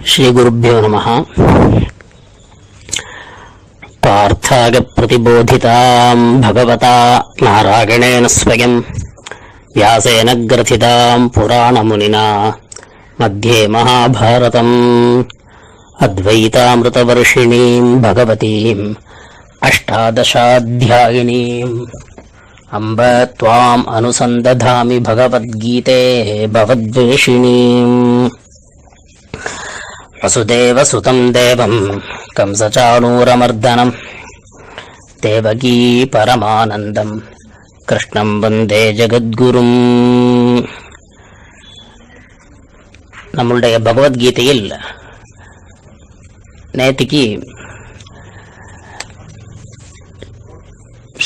శ్రీ గురుభ్యో నమ పాగ ప్రతిబోధిత భగవత నారాయణేన స్వయం వ్యాసేన గ్రథిత పురాణమునినా మధ్యే మహాభారతం అద్వైతామృతవర్షిణీ భగవతీ అష్టాదశాధ్యాయినీం అంబ త్వాం అనుసంధామి భగవద్గీతే భవద్వేషిణీం वसुदेवसुतम् देवम् कंसचाणूरमर्दनम् देवकी பரமானந்தம் கிருஷ்ணம் வந்தே ஜெகத்குரும் நம்மளுடைய பகவத்கீதையில் நேத்திக்கு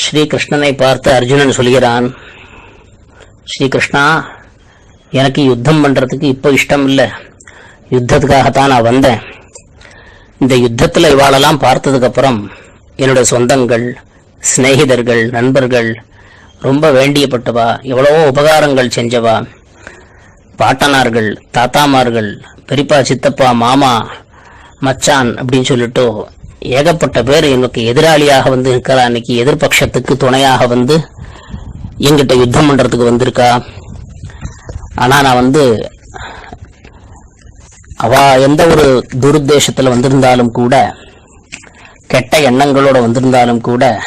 ஸ்ரீகிருஷ்ணனை பார்த்து அர்ஜுனன் சொல்கிறான் ஸ்ரீகிருஷ்ணா எனக்கு யுத்தம் பண்றதுக்கு இப்போ இஷ்டம் இல்லை யுத்தத்துக்காகத்தான் நான் வந்தேன். இந்த யுத்தத்தில் இவாளெல்லாம் பார்த்ததுக்கப்புறம் என்னுடைய சொந்தங்கள் சிநேகிதர்கள் நண்பர்கள் ரொம்ப வேண்டியப்பட்டவா எவ்வளவோ உபகாரங்கள் செஞ்சவா பாட்டனார்கள் தாத்தாமார்கள் பெரியப்பா சித்தப்பா மாமா மச்சான் அப்படின்னு சொல்லிட்டு ஏகப்பட்ட பேர் எனக்கு எதிராளியாக வந்து இருக்கிறா அன்னைக்கு எதிர்பட்சத்துக்கு துணையாக வந்து எங்கிட்ட யுத்தம் பண்ணுறதுக்கு வந்திருக்கா. ஆனால் நான் வந்து அவ எந்த ஒரு துருத்தேசத்தில் வந்திருந்தாலும் கூட கெட்ட எண்ணங்களோட வந்திருந்தாலும் கூட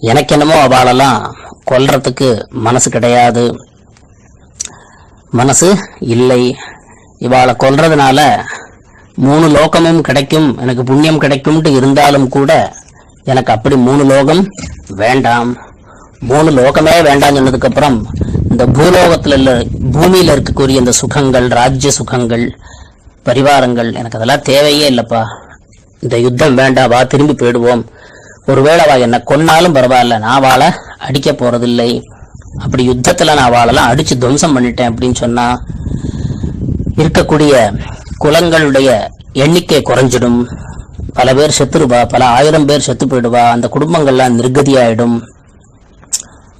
எனக்கு என்னமோ அவளெல்லாம் கொல்றதுக்கு மனசு கிடையாது. மனசு இல்லை. இவாளை கொல்றதுனால மூணு லோகமும் கிடைக்கும் எனக்கு புண்ணியம் கிடைக்கும்ட்டு இருந்தாலும் கூட எனக்கு அப்படி மூணு லோகம் வேண்டாம். மூணு லோகமே வேண்டாம் சொன்னதுக்கப்புறம் இந்த பூலோகத்துல பூமியில் பூமியில இருக்கக்கூடிய இந்த சுகங்கள் ராஜ்ய சுகங்கள் பரிவாரங்கள். எனக்கு அதெல்லாம் தேவையே இல்லைப்பா. இந்த யுத்தம் வேண்டாம் வா திரும்பி போயிடுவோம். ஒருவேளை வா என்ன கொன்னாலும் பரவாயில்ல நான் வாழை அடிக்க போறதில்லை. அப்படி யுத்தத்தில் நான் வாழலாம் அடிச்சு துவம்சம் பண்ணிட்டேன் அப்படின்னு சொன்னா இருக்கக்கூடிய குலங்களுடைய எண்ணிக்கை குறைஞ்சிடும். பல பேர் செத்துருவா பல ஆயிரம் பேர் செத்து போயிடுவா அந்த குடும்பங்கள்லாம் நிர்கதியாயிடும்.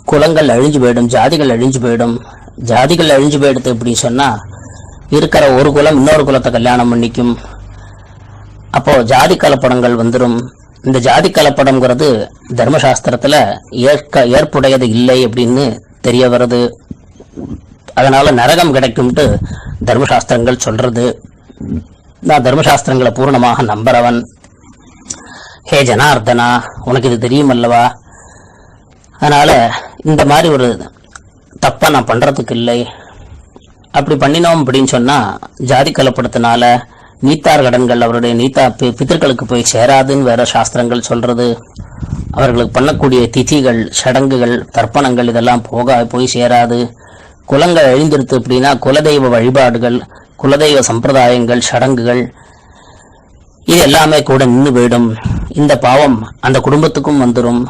குலங்கள் அழிஞ்சு போயிடும் ஜாதிகள் அழிஞ்சு போயிடும். ஜாதிகள் அழிஞ்சு போயிடுது அப்படின்னு சொன்னா இருக்கிற ஒரு குலம் இன்னொரு குலத்தை கல்யாணம் பண்ணிக்கும். அப்போ ஜாதி கலப்படங்கள் வந்துடும் இந்த ஜாதி கலப்படம்ங்கிறது தர்மசாஸ்திரத்துல ஏற்க ஏற்புடையது இல்லை அப்படின்னு தெரிய வருது. அதனால நரகம் கிடைக்கும்ட்டு தர்மசாஸ்திரங்கள் சொல்றது. நான் தர்மசாஸ்திரங்களை பூர்ணமாக நம்புறவன். ஹே ஜனார்தனா உனக்கு இது தெரியும் அல்லவா அதனால இந்த மாதிரி ஒரு தப்பை நான் பண்றதுக்கு இல்லை. அப்படி பண்ணினோம் அப்படின்னு சொன்னா ஜாதி கலப்படத்தினால நீத்தார் கடன்கள் அவருடைய நீத்தா பித்தர்களுக்கு போய் சேராதுன்னு வேற சாஸ்திரங்கள் சொல்றது. அவர்களுக்கு பண்ணக்கூடிய திதிகள் சடங்குகள் தர்ப்பணங்கள் இதெல்லாம் போக போய் சேராது. குலங்கள் அழிந்திருத்து அப்படின்னா குலதெய்வ வழிபாடுகள் குலதெய்வ சம்பிரதாயங்கள் சடங்குகள் இது எல்லாமே கூட நின்று போயிடும். இந்த பாவம் அந்த குடும்பத்துக்கும் வந்துடும்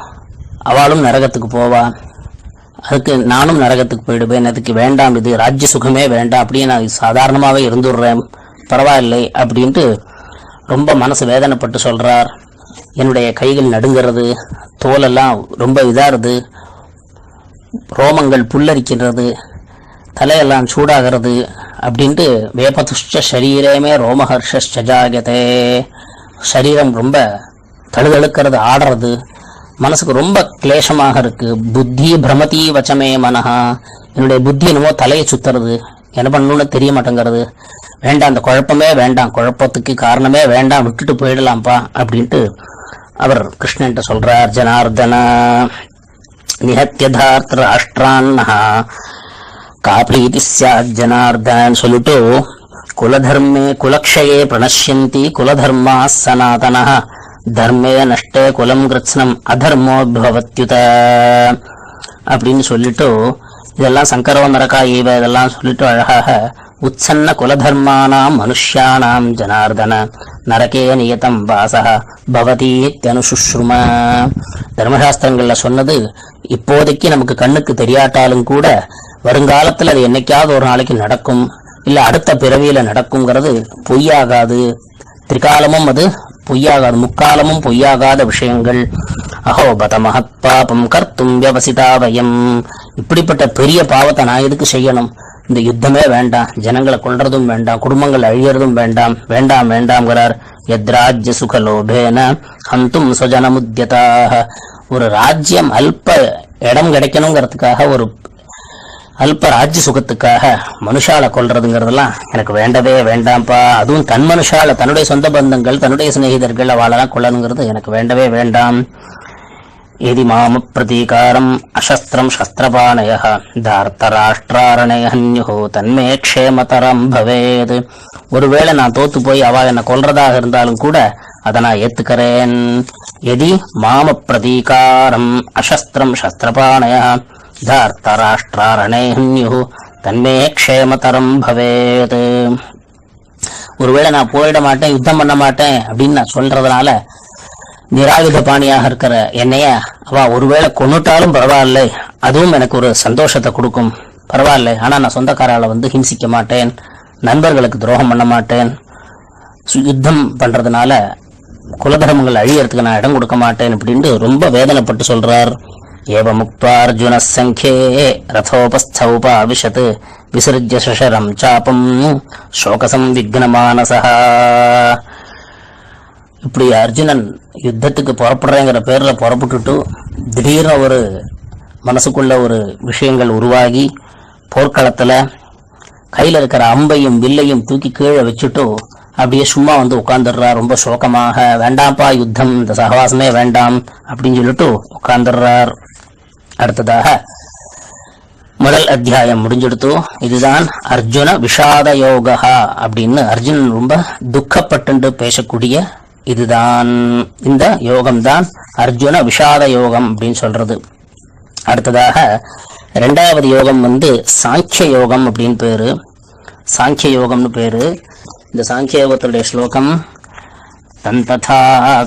அவளும் நரகத்துக்கு போவா. அதுக்கு நானும் நரகத்துக்கு போயிடுவேன். அதுக்கு வேண்டாம் இது ராஜ்ய சுகமே வேண்டாம். அப்படியே நான் சாதாரணமாகவே இருந்துடுறேன். பரவாயில்லை அப்படின்ட்டு ரொம்ப மனசு வேதனைப்பட்டு சொல்கிறார் என்னுடைய கைகள் நடுங்கிறது தோலெல்லாம் ரொம்ப இதாகிறது ரோமங்கள் புல்லரிக்கின்றது தலையெல்லாம் சூடாகிறது அப்படின்ட்டு வேபதுஷ்ட சரீரமே ரோமஹர்ஷஜாகதே சரீரம் ரொம்ப தழுதழுக்கிறது ஆடுறது. மனசுக்கு ரொம்ப கிளேசமாக இருக்கு. புத்தி பிரமதி வச்சமே மனஹா. என்னுடைய புத்தி என்னமோ தலையை சுத்துறது. என்ன பண்ணணும்னு தெரிய மாட்டேங்கிறது. வேண்டாம் அந்த குழப்பமே வேண்டாம். குழப்பத்துக்கு காரணமே வேண்டாம். விட்டுட்டு போயிடலாம்ப்பா அப்படின்ட்டு அவர் கிருஷ்ணன்ட்ட சொல்றார். ஜனார்தன நிகத்தியதார்த்த ராஷ்டிரான்னா காப்ரீதி ஸ்யாத் ஜனார்தன் சொல்லிட்டு குலதர்மே குலக்ஷயே பிரணஷ்யந்தி குலதர்மா சனாதனா தர்மே நஷ்டே குலம் கிருத்ஸ்னம் அதர்மோ பவத்யுத. அப்படின்னு சொல்லிட்டு இதெல்லாம் சங்கரோ நரகா ஈவ இதெல்லாம் சொல்லிட்டு அழகாக உச்சன்ன குலதர்மானாம் மனுஷியானாம் ஜனார்தன. நரகே நியதம் வாசக பவதீத்யனுசுஷ்ரும தர்மசாஸ்திரங்கள்ல சொன்னது இப்போதைக்கு நமக்கு கண்ணுக்கு தெரியாட்டாலும் கூட வருங்காலத்தில் அது என்னைக்காவது ஒரு நாளைக்கு நடக்கும் இல்லை அடுத்த பிறவியில் நடக்குங்கிறது பொய்யாகாது. திரிகாலமும் அது பொய்யாகாது. முக்காலமும் பொய்யாகாத விஷயங்கள். அகோபத மகத் பாபம் கர்த்தும் வியவசிதாவயம் இப்படிப்பட்ட பெரிய பாவத்தை நான் எதுக்கு செய்யணும்? இந்த யுத்தமே வேண்டாம். ஜனங்களை கொள்றதும் வேண்டாம். குடும்பங்கள் அழியறதும் வேண்டாம். வேண்டாம் வேண்டாம்ங்கிறார். எத்ராஜ்ய சுகலோபேன ஹந்தும் சுஜனமுத்தியதாக ஒரு ராஜ்யம் அல்ப இடம் கிடைக்கணுங்கிறதுக்காக ஒரு அல்ப ராஜ்ய சுகத்துக்காக மனுஷால கொல்றதுங்கிறதெல்லாம் எனக்கு வேண்டவே வேண்டாம்ப்பா. அதுவும் தன் மனுஷால தன்னுடைய சொந்த பந்தங்கள் தன்னுடைய சிநேகிதர்கள் அவளெல்லாம் கொல்லணுங்கிறது எனக்கு வேண்டவே வேண்டாம். எதி மாம பிரதீகாரம் அசஸ்திரம் சஸ்திரபாணய தார்த்தராஷ்டிராரணே தன்மே க்ஷேமதரம் பவேத். ஒருவேளை நான் தோத்து போய் அவ என்னை கொல்றதாக இருந்தாலும் கூட அதை நான் ஏத்துக்கிறேன். எதி மாம பிரதீகாரம் அசஸ்திரம் சஸ்திரபாணய தார்த்தராஷ்டிராரணே ஹன்யு தன்மே க்ஷேமதரம் பவேத். ஒருவேளை நான் போயிட மாட்டேன் யுத்தம் பண்ண மாட்டேன் அப்படின்னு நான் சொல்றதுனால நிராயுத பாணியாக இருக்கிற என்னைய அவ ஒருவேளை கொன்னுட்டாலும் பரவாயில்ல. அதுவும் எனக்கு ஒரு சந்தோஷத்தை கொடுக்கும். பரவாயில்ல ஆனா நான் சொந்தக்காரால வந்து ஹிம்சிக்க மாட்டேன் நண்பர்களுக்கு துரோகம் பண்ண மாட்டேன். யுத்தம் பண்றதுனால குலதர்மங்கள் அழியறதுக்கு நான் இடம் கொடுக்க மாட்டேன் அப்படின்ட்டு ரொம்ப வேதனைப்பட்டு சொல்றார். ஏவ முக்தா அர்ஜுன சங்கே ரதோபஸ்த உபாவிஷத் சஷரம் சாபம் இப்படி அர்ஜுனன் யுத்தத்துக்கு புறப்படுறேங்கிற பேரில் புறப்பட்டுட்டு திடீர்னு ஒரு மனசுக்குள்ள ஒரு விஷயங்கள் உருவாகி போர்க்களத்துல கையில இருக்கிற அம்பையும் வில்லையும் தூக்கி கீழே வச்சுட்டு அப்படியே சும்மா வந்து உட்காந்துடுறா ரொம்ப சோகமாக வேண்டாம்ப்பா யுத்தம் இந்த சகவாசமே வேண்டாம் அப்படின்னு சொல்லிட்டு உட்காந்துடுறார் அடுத்ததாக முதல் அத்தியாயம் முடிஞ்செடுத்து இதுதான் அர்ஜுன விஷாத யோகா அப்படின்னு அர்ஜுனன் ரொம்ப துக்கப்பட்டு பேசக்கூடிய இதுதான். இந்த யோகம்தான் அர்ஜுன விஷாத யோகம் அப்படின்னு சொல்றது. அடுத்ததாக ரெண்டாவது யோகம் வந்து சாங்கிய யோகம் அப்படின்னு பேரு. சாங்கிய யோகம்னு பேரு. இந்த சாங்கிய யோகத்துடைய ஸ்லோகம் தந்ததா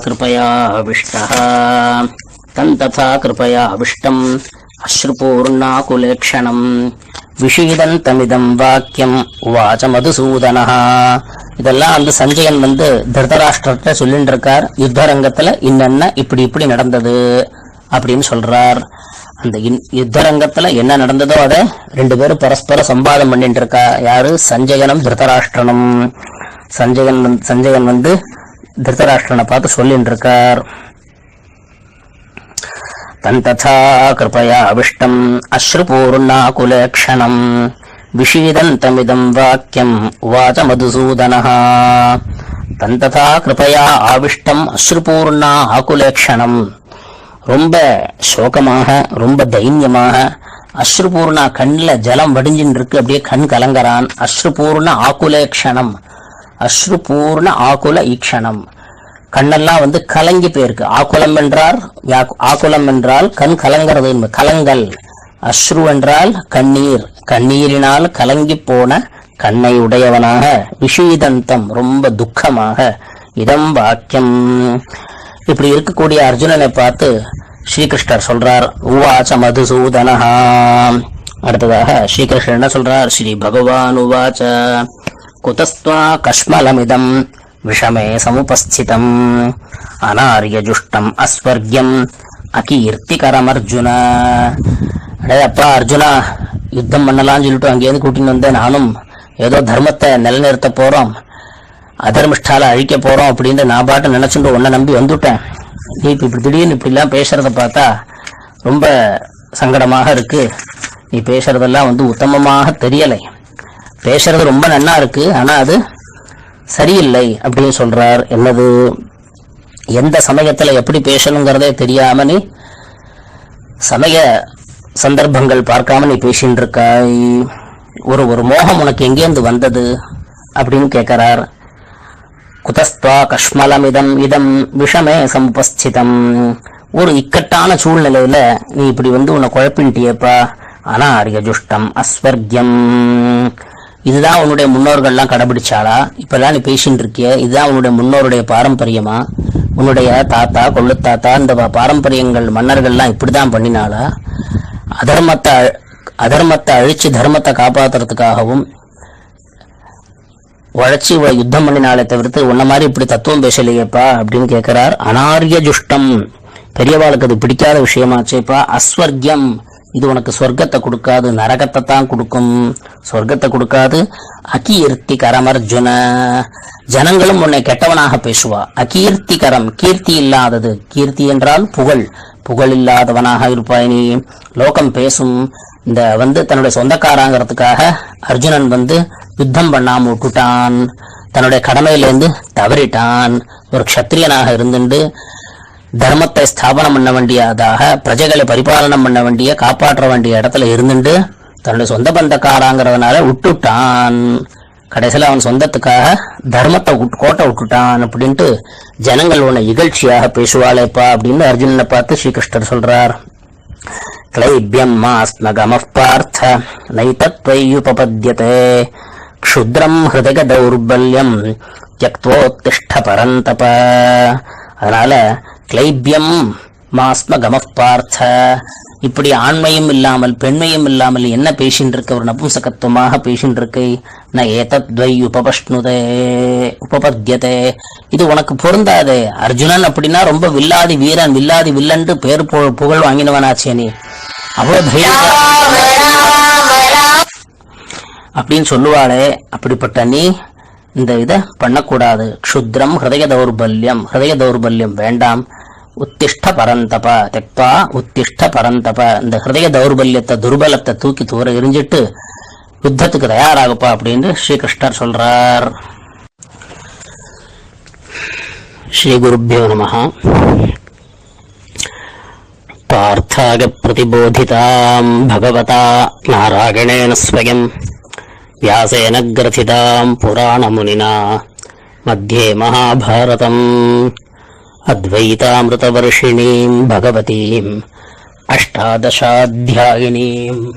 கிருபயா அவிஷ்டः தந்ததா கிருபயா அவிஷ்டம் அஸ்ருபூர்ணாகுலேக்ஷணம் விஷீதந்தமிதம் வாக்கியம் உவாச்ச மதுசூதனஹ இதெல்லாம் வந்து சஞ்சயன் வந்து திருதராஷ்டிரத்தை சொல்லிட்டு இருக்கார் யுத்த ரங்கத்துல இன்னென்ன இப்படி இப்படி நடந்தது அப்படின்னு சொல்றார். அந்த இன்- யுத்த ரங்கத்துல என்ன நடந்ததோ அதை ரெண்டு பேரும் பரஸ்பர சம்பாதம் பண்ணிட்டு இருக்கா யாரு? சஞ்சயனும் திருதராஷ்டிரனும். சஞ்சயன் வந்து- சஞ்சயன் வந்து திருதராஷ்டிரனை பார்த்து சொல்லிட்டு இருக்கார் தந்ததா கிருபயா அவிஷ்டம் அஸ்ருபூர்ணாகுலேக்ஷணம் விஷீதந்தமிதம் வாக்கியம் உவாச்ச மதுசூதனः தந்ததா கிருபையா ஆவிஷ்டம் அஸ்ருபூர்ணா ஆகுலேக்ஷணம் ரொம்ப சோகமாக ரொம்ப தைரியமாக அஸ்ருபூர்ணா கண்ணில் ஜலம் வடிஞ்சின்னு இருக்கு அப்படியே கண் கலங்கரான் அஸ்ருபூர்ண ஆகுலேக்ஷணம். அஸ்ருபூர்ண ஆகுல ஈக்ஷணம். கண்ணெல்லாம் வந்து கலங்கி போயிருக்கு. ஆகுலம் என்றார் யா- ஆகுலம் என்றால் கண் கலங்கிறது கலங்கல். அஸ்ரு என்றால் கண்ணீர். கண்ணீரினால் கலங்கி போன கண்ணை உடையவனாக. விஷீதந்தம் ரொம்ப துக்கமாக. இதம் வாக்கியம். இப்படி இருக்கக்கூடிய அர்ஜுனனை பார்த்து ஸ்ரீகிருஷ்ணர் சொல்றார் உவாச்ச மதுசூதனஹா. அடுத்ததாக ஸ்ரீகிருஷ்ணர் என்ன சொல்றார் ஸ்ரீ பகவான் உவாச்ச. குதஸ்துவா கஷ்மலமிதம். விஷமே சமுபஸ்திதம் அநாரியஜுஷ்டம் அஸ்வர்கியம் அகீர்த்திகரம் அர்ஜுனா அடே அப்பா அர்ஜுனா யுத்தம் பண்ணலாம்னு சொல்லிட்டு அங்கேயிருந்து கூட்டின்னு வந்தேன். நானும் ஏதோ தர்மத்தை நிலைநிறுத்த போறோம். அதர்மிஷ்டால அழிக்க போறோம் அப்படின்னு நான் பாட்டு நினைச்சுட்டு உன்னை நம்பி வந்துட்டேன். நீ இப்ப இப்படி திடீர்னு இப்படிலாம் பேசுறத பார்த்தா ரொம்ப சங்கடமாக இருக்கு. நீ பேசுறதெல்லாம் வந்து உத்தமமாக தெரியலை. பேசுறது ரொம்ப நன்னா இருக்கு. ஆனா அது சரியில்லை அப்படின்னு சொல்றார். என்னது? எந்த சமயத்துல எப்படி பேசணுங்கிறதே தெரியாம நீ சமய சந்தர்ப்பங்கள் பார்க்காம நீ பேசின்னு இருக்காய் ஒரு ஒரு மோகம் உனக்கு எங்கேருந்து வந்தது? அப்படின்னு கேட்கிறார் குதஸ்துவா கஷ்மலமிதம் இதம் விஷமே சமுபஸ்திதம். ஒரு இக்கட்டான சூழ்நிலையில நீ இப்படி வந்து உன்னை குழப்பின்ட்டியப்பா. அனாரியஜுஷ்டம் அஸ்வர்கியம். இதுதான் உன்னுடைய முன்னோர்கள்லாம் கடைபிடிச்சாளா? இப்பெல்லாம் நீ பேசின்னு இருக்கிய? இதுதான் உன்னுடைய முன்னோருடைய பாரம்பரியமா? உன்னுடைய தாத்தா கொள்ளு தாத்தா இந்த பாரம்பரியங்கள் மன்னர்கள்லாம் இப்படிதான் பண்ணினாளா? அதர்மத்தை அழ- அதர்மத்தை அழிச்சு தர்மத்தை காப்பாத்துறதுக்காகவும் உழைச்சி யுத்தம் பண்ணினாலே தவிர்த்து உன்ன மாதிரி இப்படி தத்துவம் பேசலையேப்பா அப்படின்னு கேட்கிறார் அனாரிய ஜுஷ்டம் பெரியவாளுக்கு அது பிடிக்காத விஷயமாச்சேப்பா. அஸ்வர்கியம். இது உனக்கு சொர்க்கத்தை கொடுக்காது நரகத்தை தான் கொடுக்கும். சொர்க்கத்தை கொடுக்காது. அகீர்த்திகரம் அர்ஜுன ஜனங்களும் உன்னை கெட்டவனாக பேசுவா. அகீர்த்திகரம் கீர்த்தி இல்லாதது. கீர்த்தி என்றால் புகழ். புகழ் இல்லாதவனாக இருப்பாய் நீ. லோகம் பேசும். இந்த வந்து தன்னுடைய சொந்தக்காராங்கிறதுக்காக அர்ஜுனன் வந்து யுத்தம் பண்ணாம விட்டுட்டான். தன்னுடைய கடமையிலிருந்து தவறிட்டான். ஒரு க்ஷத்திரியனாக இருந்துட்டு தர்மத்தை ஸ்தாபனம் பண்ண வேண்டியதாக பிரஜைகளை பரிபாலனம் பண்ண வேண்டிய காப்பாற்ற வேண்டிய இடத்துல இருந்துட்டு தன்னுடைய சொந்த பந்தக்காராங்கிறதுனால விட்டுட்டான். கடைசியில் அவன் சொந்தத்துக்காக தர்மத்தை உட் கோட்டை விட்டுட்டான் அப்படின்ட்டு ஜனங்கள் உன்னை இகழ்ச்சியாக பேசுவாளேப்பா அப்படின்னு அர்ஜுனனை பார்த்து ஸ்ரீகிருஷ்ணர் சொல்றார். கிளைபியம் மாஸ்மகம பார்த்த நைத்தத்வையுபபத்தியதே க்ஷுத்ரம் ஹிருதக தௌர்பல்யம் தியக்தோத்திஷ்ட பரந்தப அதனால கிளைபியம் மாஸ்ம கமப் பார்த்த. இப்படி ஆண்மையும் இல்லாமல் பெண்மையும் இல்லாமல் என்ன பேசின்னு இருக்க ஒரு நபும்சகத்துவமாக பேசின்னு இருக்கை ந ஏதத்வை உபபஷ்ணுதே உபபத்தியதே இது உனக்கு பொருந்தாதே. அர்ஜுனன் அப்படின்னா ரொம்ப வில்லாதி வீரன் வில்லாதி வில்லன்று பேர் பு- புகழ் வாங்கினவனாச்சே நீ. அவ்வளவு அப்படின்னு சொல்லுவாளே அப்படிப்பட்ட நீ இந்த இதை பண்ணக்கூடாது. க்ஷுத்ரம் ஹிருதய தௌர்பல்யம் ஹிருதய தௌர்பல்யம் வேண்டாம். உத்திஷ்ட பரந்தப தெக்பா உத்திஷ்ட பரந்தப இந்த ஹிருதய தௌர்பல்யத்தை துர்பலத்தை தூக்கி தூர எரிஞ்சிட்டு யுத்தத்துக்கு தயாராகப்பா அப்படின்னு ஸ்ரீகிருஷ்ணர் சொல்றார் ஸ்ரீ குருப்பியோ நம पार्थागप्रतिबोधिताम् भगवता नारायणेन स्वयम् व्यासेन ग्रथिताम् पुराणमुनिना मध्ये महाभारतम् అద్వైతామృతవర్షిణీం భగవతీం అష్టాదశాధ్యాయినీం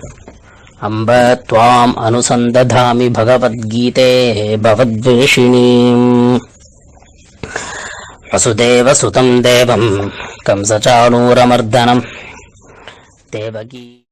అంబ త్వాం అనుసందధామి భగవద్గీతే భవద్వేషిణీం వసుదేవసుతం దేవం కంసచాణూరమర్దనం దేవకీ